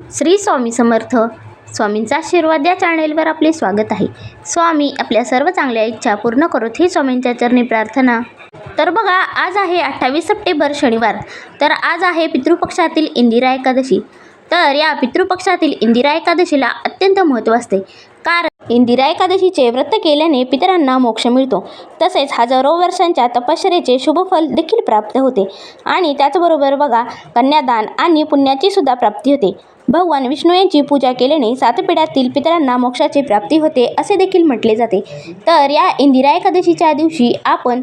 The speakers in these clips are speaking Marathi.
श्री स्वामी समर्थ. स्वामींचा आशीर्वाद या चॅनेलवर आपले स्वागत आहे. स्वामी आपल्या सर्व चांगल्या इच्छा पूर्ण करोत ही स्वामींच्या चरणी प्रार्थना. तर बघा आज आहे अठ्ठावीस सप्टेंबर शनिवार. तर आज आहे पितृपक्षातील इंदिरा एकादशी. तर या पितृपक्षातील इंदिरा एकादशीला अत्यंत महत्त्व असते. कारण इंदिरा एकादशीचे व्रत केल्याने पितरांना मोक्ष मिळतो. तसेच हजारो वर्षांच्या तपश्चरेचे शुभफल देखील प्राप्त होते. आणि त्याचबरोबर बघा कन्यादान आणि पुण्याची सुद्धा प्राप्ती होते. भगवान विष्णू यांची पूजा केल्याने सात पिढ्यातील पितरांना मोक्षाची प्राप्ती होते असे देखील म्हटले जाते. तर या इंदिरा एकादशीच्या दिवशी आपण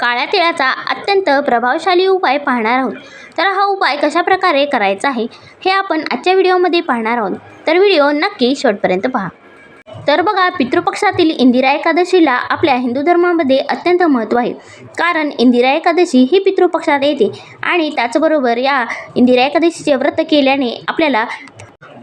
काळ्या तिळाचा अत्यंत प्रभावशाली उपाय पाहणार आहोत. तर हा उपाय कशाप्रकारे करायचा आहे हे आपण आजच्या व्हिडिओमध्ये पाहणार आहोत. तर व्हिडिओ नक्की शेवटपर्यंत पहा. तर बघा पितृपक्षातील इंदिरा एकादशीला आपल्या हिंदू धर्मामध्ये अत्यंत महत्त्व आहे. कारण इंदिरा एकादशी ही पितृपक्षात येते आणि त्याचबरोबर या इंदिरा एकादशीचे व्रत केल्याने आपल्याला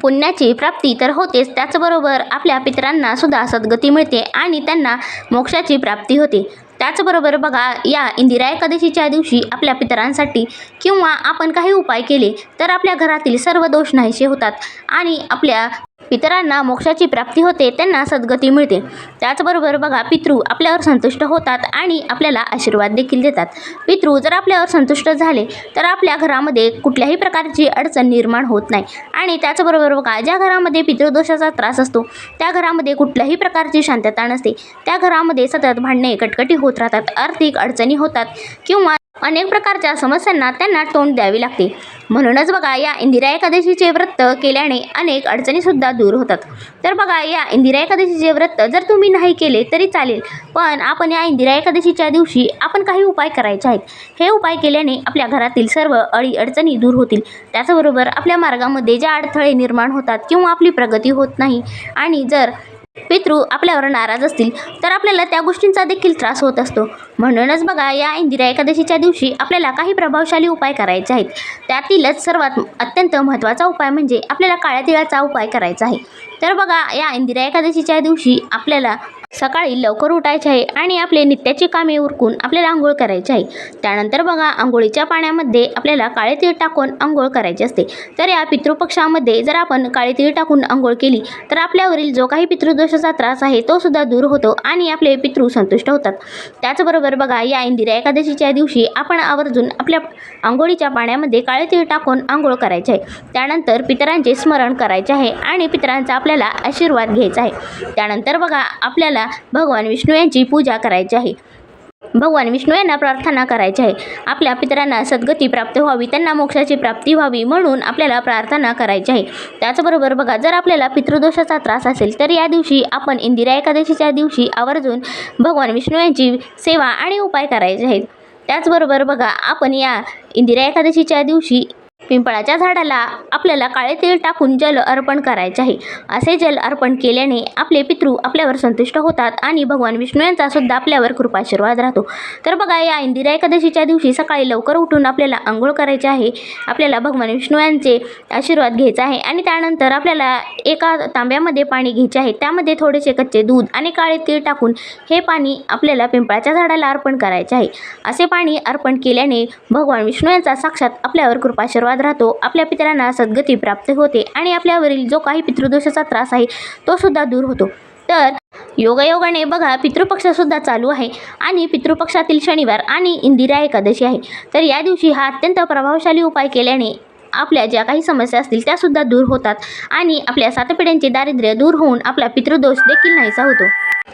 पुण्याची प्राप्ती तर होतेच. त्याचबरोबर आपल्या पितरांना सुद्धा सद्गती मिळते आणि त्यांना मोक्षाची प्राप्ती होते. त्याचबरोबर बघा या इंदिरा एकादशीच्या दिवशी आपल्या पितरांसाठी किंवा आपण काही उपाय केले तर आपल्या घरातील सर्व दोष नाहीसे होतात आणि आपल्या पितरांना मोक्षाची प्राप्ती होते त्यांना सद्गती मिळते. त्याचबरोबर बघा पितृ आपल्यावर संतुष्ट होतात आणि आपल्याला आशीर्वाद देखील देतात. पितृ जर आपल्यावर संतुष्ट झाले तर आपल्या घरामध्ये कुठल्याही प्रकारची अडचण निर्माण होत नाही. आणि त्याचबरोबर बघा ज्या घरामध्ये पितृदोषाचा त्रास असतो त्या घरामध्ये कुठल्याही प्रकारची शांतता नसते. त्या घरामध्ये सतत भांडणे कटकटी होत राहतात आर्थिक अडचणी होतात किंवा अनेक प्रकारच्या समस्यांना त्यांना तोंड द्यावी लागते. म्हणूनच बघा या इंदिरा एकादशीचे व्रत केल्याने अनेक अडचणीसुद्धा दूर होतात. तर बघा या इंदिरा एकादशीचे व्रत जर तुम्ही नाही केले तरी चालेल पण आपण या इंदिरा एकादशीच्या दिवशी आपण काही उपाय करायचे आहेत. हे उपाय केल्याने आपल्या घरातील सर्व अडी अडचणी दूर होतील. त्याचबरोबर आपल्या मार्गामध्ये ज्या अडथळे निर्माण होतात किंवा आपली प्रगती होत नाही आणि जर पितृ आपल्यावर नाराज असतील तर आपल्याला त्या गोष्टींचा देखील त्रास होत असतो. म्हणूनच बघा या इंदिरा एकादशीच्या दिवशी आपल्याला काही प्रभावशाली उपाय करायचे आहेत. त्यातीलच सर्वात अत्यंत महत्त्वाचा उपाय म्हणजे आपल्याला काळ्या तिळाचा उपाय करायचा आहे. तर बघा या इंदिरा एकादशीच्या दिवशी आपल्याला सकाळी लवकर उठायचे आहे आणि आपले नित्याची कामे उरकून आपल्याला आंघोळ करायची आहे. त्यानंतर बघा आंघोळीच्या पाण्यामध्ये आपल्याला काळे तीळ टाकून आंघोळ करायची असते. तर या पितृपक्षामध्ये जर आपण काळे तीळ टाकून आंघोळ केली तर आपल्यावरील जो काही पितृदोषाचा त्रास आहे तो सुद्धा दूर होतो आणि आपले पितृ संतुष्ट होतात. त्याचबरोबर बघा या इंदिरा एकादशीच्या दिवशी आपण आवर्जून आपल्या आंघोळीच्या पाण्यामध्ये काळे तीळ टाकून आंघोळ करायचे आहे. त्यानंतर पितरांचे स्मरण करायचे आहे आणि पितरांचा आपल्याला आशीर्वाद घ्यायचा आहे. त्यानंतर बघा आपल्याला भगवान विष्णू यांची पूजा करायची आहे. भगवान विष्णू यांना प्रार्थना करायची आहे. आपल्या पितरांना सद्गती प्राप्त व्हावी त्यांना मोक्षाची प्राप्ती व्हावी म्हणून आपल्याला प्रार्थना करायची आहे. त्याचबरोबर बघा जर आपल्याला पितृदोषाचा त्रास असेल तर या दिवशी आपण इंदिरा एकादशीच्या दिवशी आवर्जून भगवान विष्णू यांची सेवा आणि उपाय करायचे आहेत. त्याचबरोबर बघा आपण या इंदिरा एकादशीच्या दिवशी पिंपळाच्या झाडाला आपल्याला काळे तेल टाकून जल अर्पण करायचे आहे. असे जल अर्पण केल्याने आपले पितृ आपल्यावर संतुष्ट होतात आणि भगवान विष्णू यांचा सुद्धा आपल्यावर कृपाशीर्वाद राहतो. तर बघा या इंदिरा एकादशीच्या दिवशी सकाळी लवकर उठून आपल्याला आंघोळ करायचे आहे. आपल्याला भगवान विष्णू यांचे आशीर्वाद घ्यायचा आहे आणि त्यानंतर आपल्याला एका तांब्यामध्ये पाणी घ्यायचे आहे. त्यामध्ये थोडेसे कच्चे दूध आणि काळे तीळ टाकून हे पाणी आपल्याला पिंपळाच्या झाडाला अर्पण करायचे आहे. असे पाणी अर्पण केल्याने भगवान विष्णू यांचा साक्षात आपल्यावर कृपाशीर्वाद राहतो. आपल्या पितरांना सद्गती प्राप्त होते आणि आपल्यावरील जो काही पितृदोषाचा त्रास आहे तो सुद्धा दूर होतो. तर योगायोगाने बघा पितृपक्षसुद्धा चालू आहे आणि पितृपक्षातील शनिवार आणि इंदिरा एकादशी आहे. तर या दिवशी हा अत्यंत प्रभावशाली उपाय केल्याने आपल्या ज्या काही समस्या असतील त्यासुद्धा दूर होतात आणि आपल्या सात पिढ्यांचे दारिद्र्य दूर होऊन आपला पितृदोष देखील नाहीसा होतो.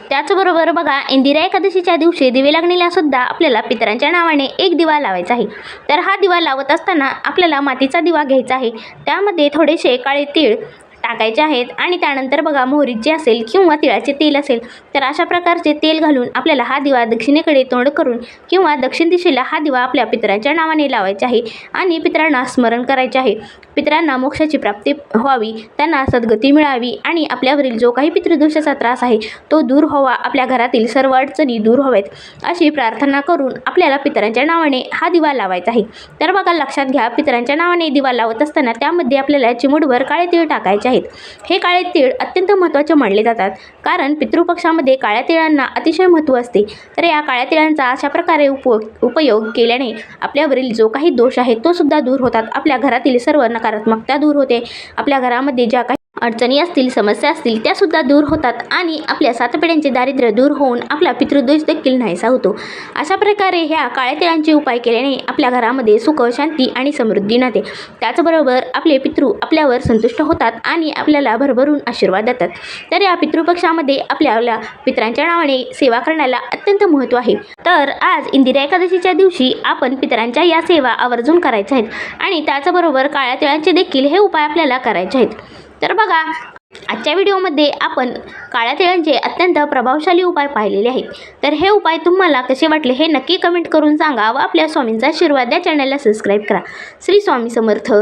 त्याचबरोबर बघा इंदिरा एकादशीच्या दिवशी दिवे लागणीला सुद्धा आपल्याला पितरांच्या नावाने एक दिवा लावायचा आहे. तर हा दिवा लावत असताना आपल्याला मातीचा दिवा घ्यायचा आहे. त्यामध्ये थोडेसे काळे तीळ टाकायचे आहेत आणि त्यानंतर बघा मोहरीचे असेल किंवा तिळाचे तेल असेल तर अशा प्रकारचे तेल घालून आपल्याला हा दिवा दक्षिणेकडे तोंड करून किंवा दक्षिण दिशेला हा दिवा आपल्या पितरांच्या नावाने लावायचा आहे आणि पितरांना स्मरण करायचे आहे. पितरांना मोक्षाची प्राप्ती व्हावी त्यांना सद्गती मिळावी आणि आपल्यावरील जो काही पितृदोषाचा त्रास आहे तो दूर व्हावा आपल्या घरातील सर्व अडचणी दूर व्हावेत अशी प्रार्थना करून आपल्याला पितरांच्या नावाने हा दिवा लावायचा आहे. तर बघा लक्षात घ्या पितरांच्या नावाने दिवा लावत असताना त्यामध्ये आपल्याला चिमूटभर काळे तीळ टाकायचे महत्त्वाचे आहेत. हे काळे तीळ अत्यंत महत्त्वाचे मानले जातात. कारण पितृपक्षामध्ये काळ्या तिळांना अतिशय महत्त्व असते. तर या काळ्या तिळांचा अशा प्रकारे उप उपयोग केल्याने आपल्यावरील जो काही दोष आहे तो सुद्धा दूर होतात. आपल्या घरातील सर्व नकारात्मकता दूर होते. आपल्या घरामध्ये ज्या काही अडचणी असतील समस्या असतील त्यासुद्धा दूर होतात आणि आपल्या सातपिढ्यांचे दारिद्र्य दूर होऊन आपला पितृदोष देखील नाहीसा होतो. अशा प्रकारे ह्या काळ्या तिळांचे उपाय केल्याने आपल्या घरामध्ये सुख शांती आणि समृद्धी नाते. त्याचबरोबर आपले पितृ आपल्यावर संतुष्ट होतात आणि आपल्याला भरभरून आशीर्वाद देतात. तर या पितृपक्षामध्ये आपल्याला पितरांच्या नावाने सेवा करण्याला अत्यंत महत्त्व आहे. तर आज इंदिरा एकादशीच्या दिवशी आपण पितरांच्या या सेवा आवर्जून करायच्या आहेत आणि त्याचबरोबर काळ्या तिळांचे देखील हे उपाय आपल्याला करायचे आहेत. तर बघा आजच्या व्हिडिओमध्ये आपण काळ्या तिळांचे अत्यंत प्रभावशाली उपाय पाहिलेले आहेत. तर हे उपाय तुम्हाला कसे वाटले हे नक्की कमेंट करून सांगा व आपल्या स्वामींचा आशीर्वाद या चॅनलला सबस्क्राईब करा. श्री स्वामी समर्थ.